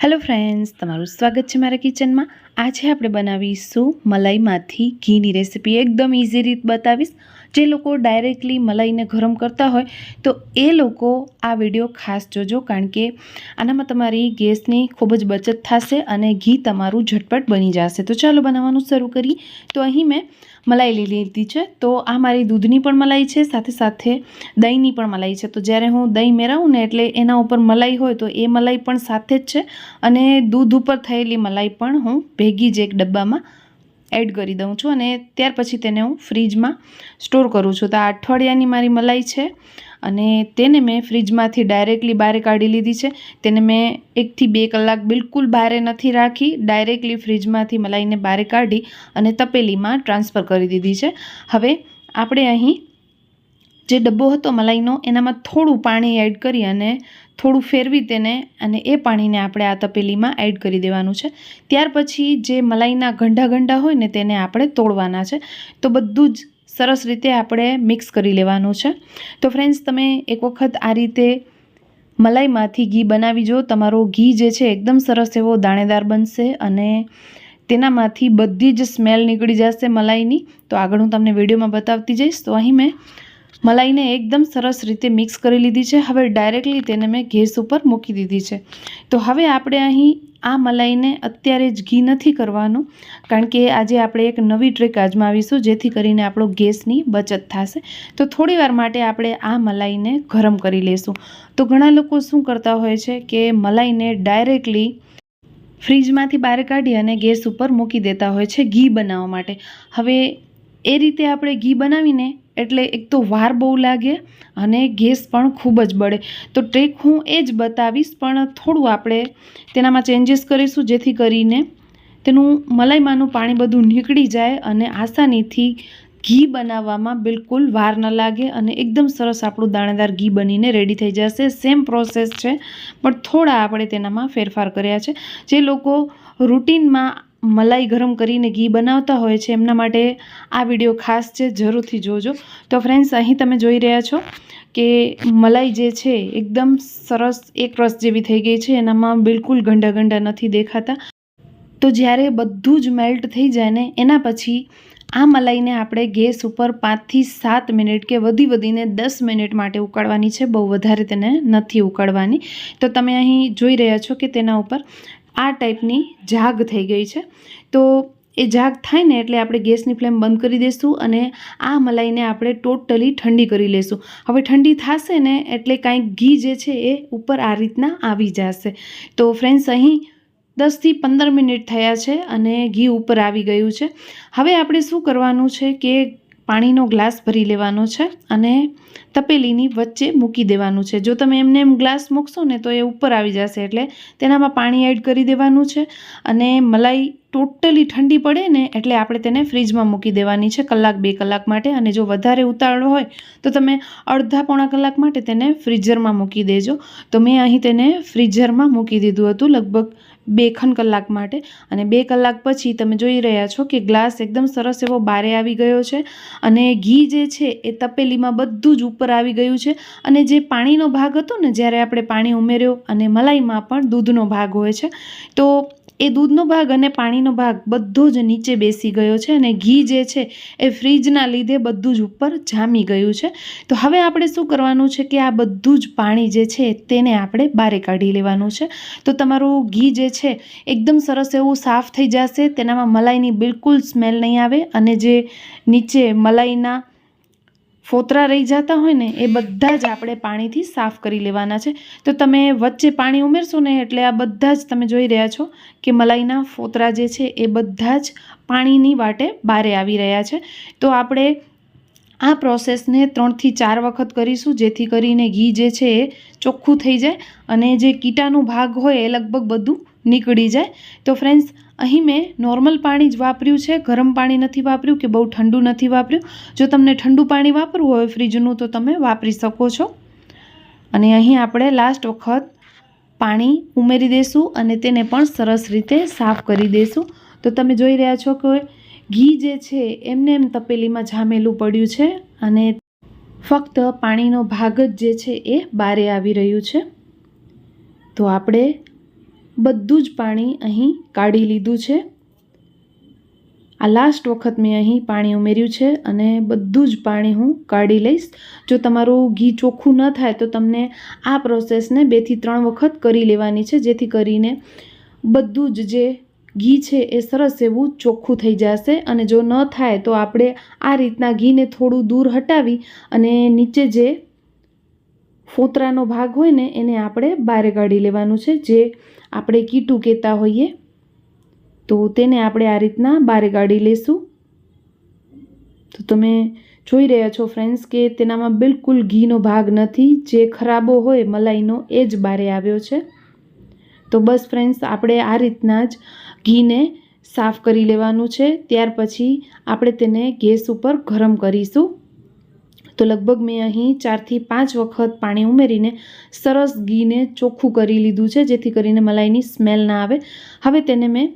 Hello friends તમારું સ્વાગત છે મારા કિચનમાં. આજે આપણે બનાવીશું મલાઈમાંથી ઘીની રેસીપી એકદમ ઇઝી રીત બતાવીશ. જે લોકો ડાયરેક્ટલી મલાઈને ગરમ કરતા હોય, તો એ લોકો આ વીડિયો ખાસ જોજો, કારણ કે આનામાં તમારી ગેસની ખૂબ જ બચત થશે અને ઘી તમારું ઝટપટ બની જશે. તો ચાલો બનાવવાનું શરૂ કરીએ. તો અહીં મેં મલાઈ લઈ લીધી છે. તો આ મારી દૂધની પણ મલાઈ છે, સાથે સાથે દહીંની પણ મલાઈ છે. તો જ્યારે હું દહીં મેળવું ને એટલે એના ઉપર મલાઈ હોય, તો એ મલાઈ પણ સાથે જ છે. અને દૂધ ઉપર થયેલી મલાઈ પણ હું ભેગી જ એક ડબ્બામાં એડ કરી દઉં છું અને ત્યાર પછી તેને હું ફ્રીજમાં સ્ટોર કરું છું. તો આ અઠવાડિયાની મારી મલાઈ છે અને તેને મેં ફ્રીજમાંથી ડાયરેક્ટલી બહાર કાઢી લીધી છે. તેને મેં એકથી બે કલાક બિલકુલ બહારે નથી રાખી, ડાયરેક્ટલી ફ્રીજમાંથી મલાઈને બહાર કાઢી અને તપેલીમાં ટ્રાન્સફર કરી દીધી છે. હવે આપણે અહીં જે ડબ્બો હતો મલાઈનો, એનામાં થોડું પાણી એડ કરી અને થોડું ફેરવી તેને અને એ પાણીને આપણે આ તપેલીમાં એડ કરી દેવાનું છે. ત્યાર પછી જે મલાઈના ગંઢા ગંઢા હોય ને તેને આપણે તોડવાના છે. તો બધું જ સરસ રીતે આપણે મિક્સ કરી લેવાનું છે. તો ફ્રેન્ડ્સ તમે એક વખત આ રીતે મલાઈમાંથી ઘી બનાવી જો, તમારો ઘી જે છે એકદમ સરસ એવો દાણેદાર બનશે અને તેનામાંથી બધી જ સ્મેલ નીકળી જશે મલાઈની. તો આગળ હું તમને વિડીયોમાં બતાવતી જઈશ. તો અહીં મેં મલાઈને એકદમ સરસ રીતે મિક્સ કરી લીધી છે. હવે ડાયરેક્ટલી તેને મેં ગેસ ઉપર મૂકી દીધી છે. તો હવે આપણે અહીં આ મલાઈને અત્યારે જ ઘી નથી કરવાનું, કારણ કે આજે આપણે એક નવી ટ્રીક આજમાવીશું જેથી કરીને આપણો ગેસની બચત થશે. તો થોડીવાર માટે આપણે આ મલાઈને ગરમ કરી લેશું. તો ઘણા લોકો શું કરતા હોય છે કે મલાઈને ડાયરેક્ટલી ફ્રીજમાંથી બહાર કાઢી અને ગેસ ઉપર મૂકી દેતા હોય છે ઘી બનાવવા માટે. હવે એ રીતે આપણે ઘી બનાવીને એટલે એક તો વાર બહુ લાગે અને ગેસ પણ ખૂબ જ બળે. તો ટ્રીક હું એ જ બતાવીશ, પણ થોડું આપણે તેનામાં ચેન્જીસ કરીશું, જેથી કરીને તેનું મલાઈમાંનું પાણી બધું નીકળી જાય અને આસાનીથી ઘી બનાવવામાં બિલકુલ વાર ન લાગે અને એકદમ સરસ આપણું દાણેદાર ઘી બનીને રેડી થઈ જશે. સેમ પ્રોસેસ છે, પણ થોડા આપણે તેનામાં ફેરફાર કર્યા છે. જે લોકો રૂટિનમાં મલાઈ ગરમ કરીને ઘી બનાવતા હોય છે, એમના માટે આ વીડિયો ખાસ છે, જરૂરથી જોજો. તો ફ્રેન્ડ્સ અહીં તમે જોઈ રહ્યા છો કે મલાઈ જે છે, એકદમ સરસ, એક રસ જેવી થઈ ગઈ છે, એનામાં બિલકુલ ગંડા ગંડા નથી દેખાતા. તો જ્યારે બધું જ મેલ્ટ થઈ જાય ને, એના પછી આ મલાઈને આપણે ગેસ ઉપર પાંચથી સાત મિનિટ કે વધી વધીને દસ મિનિટ માટે ઉકાળવાની છે, બહુ વધારે તેને નથી ઉકાળવાની. તો તમે અહીં જોઈ રહ્યા છો કે તેના ઉપર આ ટાઈપની જાગ થઈ ગઈ છે. તો એ જાગ થાય ને એટલે આપણે ગેસની ફ્લેમ બંધ કરી દઈશું અને આ મલાઈને આપણે ટોટલી ઠંડી કરી લઈશું હવે ઠંડી થશે ને એટલે કાંઈક ઘી જે છે એ ઉપર આ રીતના આવી જશે. તો ફ્રેન્ડ્સ, અહીં દસથી પંદર મિનિટ થયા છે અને ઘી ઉપર આવી ગયું છે. હવે આપણે શું કરવાનું છે કે પાણીનો ગ્લાસ ભરી લેવાનો છે અને તપેલીની વચ્ચે મૂકી દેવાનું છે. જો તમે એમને એમ ગ્લાસ મૂકશો ને તો એ ઉપર આવી જશે એટલે તેનામાં પાણી એડ કરી દેવાનું છે અને મલાઈ ટોટલી ઠંડી પડે ને એટલે આપણે તેને ફ્રીજમાં મૂકી દેવાની છે કલાક, બે કલાક માટે. અને જો વધારે ઉતાળો હોય તો તમે અડધા પોણા કલાક માટે તેને ફ્રીઝરમાં મૂકી દેજો. તો મેં અહીં તેને ફ્રીઝરમાં મૂકી દીધું હતું લગભગ બે ખન કલાક માટે. અને બે કલાક પછી તમે જોઈ રહ્યા છો કે ગ્લાસ એકદમ સરસ એવો બારે આવી ગયો છે. અને ઘી જે છે એ તપેલીમાં બધું જ ઉપર આવી ગયું છે. અને જે પાણીનો ભાગ હતો ને જ્યારે આપણે પાણી ઉમેર્યો અને મલાઈમાં પણ દૂધનો ભાગ હોય છે, તો એ દૂધનો ભાગ અને પાણીનો ભાગ બધો જ નીચે બેસી ગયો છે અને ઘી જે છે એ ફ્રીજના લીધે બધું જ ઉપર જામી ગયું છે. તો હવે આપણે શું કરવાનું છે કે આ બધું જ પાણી જે છે તેને આપણે બારે કાઢી લેવાનું છે. તો તમારું ઘી જે છે એકદમ સરસ એવું સાફ થઈ જશે, તેનામાં મલાઈની બિલકુલ સ્મેલ નહીં આવે અને જે નીચે મલાઈના ફોતરા રહી જતા હોય ને, એ બધા જ આપણે પાણીથી સાફ કરી લેવાના છે. તો તમે વચ્ચે પાણી ઉમેરશો ને, એટલે આ બધા જ તમે જોઈ રહ્યા છો કે મલાઈના ફોતરા જે છે, એ બધા જ પાણીની વાટે બારે આવી રહ્યા છે. તો આપણે આ પ્રોસેસને ત્રણથી ચાર વખત કરીશું, જેથી કરીને ઘી જે છે, એ ચોખ્ખું થઈ જાય અને જે કીટાનું ભાગ હોય, એ લગભગ બધું નીકળી જાય. તો ફ્રેન્ડ્સ અહીં મેં નોર્મલ પાણી જ વાપર્યું છે. ગરમ પાણી નથી વાપર્યું કે બહુ ઠંડુ નથી વાપર્યું. જો તમને ઠંડુ પાણી વાપરવું હોય ફ્રીજનું તો તમે વાપરી શકો છો. અને અહીં આપણે લાસ્ટ વખત પાણી ઉમેરી દઈશું અને તેને પણ સરસ રીતે સાફ કરી દઈશું તો તમે જોઈ રહ્યા છો કે ઘી જે છે, એમને એમ તપેલીમાં જામેલું પડ્યું છે અને ફક્ત પાણીનો ભાગ જ જે છે એ બારે આવી રહ્યું છે. તો આપણે બધું જ પાણી અહીં કાઢી લીધું છે. આ લાસ્ટ વખત મેં અહીં પાણી ઉમેર્યું છે અને બધું જ પાણી હું કાઢી લઈશ. જો તમારું ઘી ચોખ્ખું ન થાય તો તમને આ પ્રોસેસને બેથી ત્રણ વખત કરી લેવાની છે, જેથી કરીને બધું જ જે ઘી છે એ સરસ એવું ચોખ્ખું થઈ જશે અને જો ન થાય તો આપણે આ રીતના ઘીને થોડું દૂર હટાવી અને નીચે જે ફોતરાનો ભાગ હોય ને, એને આપણે બહાર કાઢી લેવાનું છે. જે આપણે કીટું કહેતા હોઈએ, તો તેને આપણે આ રીતના બહાર કાઢી લેશું. તો તમે જોઈ રહ્યા છો ફ્રેન્ડ્સ કે તેનામાં બિલકુલ ઘીનો ભાગ નથી. જે ખરાબો હોય, મલાઈનો, એ જ બારે આવ્યો છે. તો બસ ફ્રેન્ડ્સ આપણે આ રીતના જ ઘીને સાફ કરી લેવાનું છે. ત્યાર પછી આપણે તેને ગેસ ઉપર ગરમ કરીશું. તો લગભગ મેં અહીં ચારથી પાંચ વખત પાણી ઉમેરીને સરસ ઘીને ચોખ્ખું કરી લીધું છે, જેથી કરીને મલાઈની સ્મેલ ના આવે. હવે તેને મેં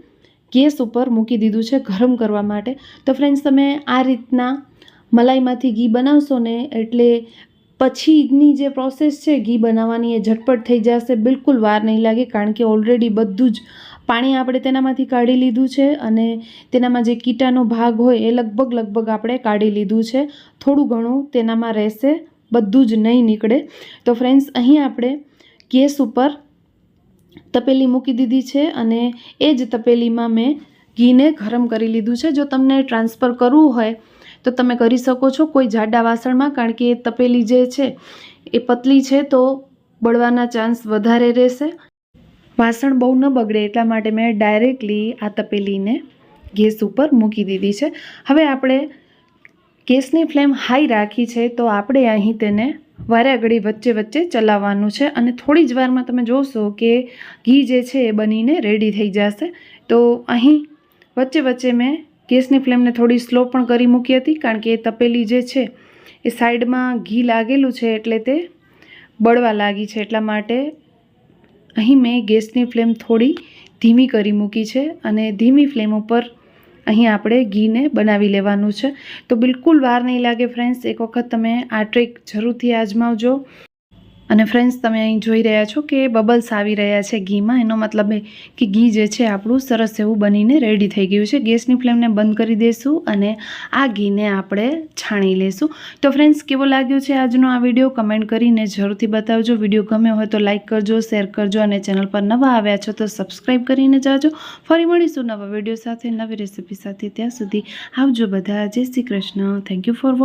ગેસ ઉપર મૂકી દીધું છે ગરમ કરવા માટે. તો ફ્રેન્ડ્સ તમે આ રીતના મલાઈમાંથી ઘી બનાવશો ને એટલે પછીની જે પ્રોસેસ છે, ઘી બનાવવાની એ ઝટપટ થઈ જશે, બિલકુલ વાર નહીં લાગે, કારણ કે ઓલરેડી બધું જ પાણી આપણે તેનામાંથી કાઢી લીધું છે અને તેનામાં જે કીટાનો ભાગ હોય એ લગભગ લગભગ આપણે કાઢી લીધું છે. થોડું ઘણું તેનામાં રહેશે, બધું જ નહીં નીકળે. તો ફ્રેન્ડ્સ અહીં આપણે ગેસ ઉપર તપેલી મૂકી દીધી છે અને એ જ તપેલીમાં મેં ઘીને ગરમ કરી લીધું છે. જો તમને ટ્રાન્સફર કરવું હોય તો તમે કરી શકો છો કોઈ જાડા વાસણમાં, કારણ કે એ તપેલી જે છે એ પતલી છે તો બળવાના ચાન્સ વધારે રહેશે. વાસણ બહુ ન બગડે એટલા માટે મેં ડાયરેક્ટલી આ તપેલીને ગેસ ઉપર મૂકી દીધી છે. હવે આપણે ગેસની ફ્લેમ હાઈ રાખી છે તો આપણે અહીં તેને વારે ઘડી વચ્ચે વચ્ચે ચલાવવાનું છે અને થોડી જ વારમાં તમે જોશો કે ઘી જે છે એ બનીને રેડી થઈ જશે. તો અહીં વચ્ચે વચ્ચે મેં ગેસની ફ્લેમને થોડી સ્લો પણ કરી મૂકી હતી કારણ કે એ તપેલી જે છે એ સાઈડમાં ઘી લાગેલું છે એટલે તે બળવા લાગી છે એટલા માટે અહીં મેં ગેસની ફ્લેમ થોડી ધીમી કરી મૂકી છે અને ધીમી ફ્લેમ ઉપર અહીં આપણે ઘીને બનાવી લેવાનું છે. તો બિલકુલ વાર નહીં લાગે ફ્રેન્ડ્સ, એક વખત તમે આ ટ્રીક જરૂરથી આજમાવજો. અને ફ્રેન્ડ્સ તમે અહીં જોઈ રહ્યા છો કે બબલ્સ આવી રહ્યા છે ઘીમાં. એનો મતલબ એ કે ઘી જે છે આપણું સરસ એવું બનીને રેડી થઈ ગયું છે. ગેસની ફ્લેમને બંધ કરી દઈશું અને આ ઘીને આપણે છાણી લઈશું તો ફ્રેન્ડ્સ કેવો લાગ્યો છે આજનો આ વીડિયો કમેન્ટ કરીને જરૂરથી બતાવજો. વીડિયો ગમ્યો હોય તો લાઇક કરજો શેર કરજો અને ચેનલ પર નવા આવ્યા છો તો સબસ્ક્રાઈબ કરીને જાજો. ફરી મળીશું નવા વીડિયો સાથે, નવી રેસીપી સાથે. ત્યાં સુધી આવજો બધા. જય Shri Krishna. Thank you for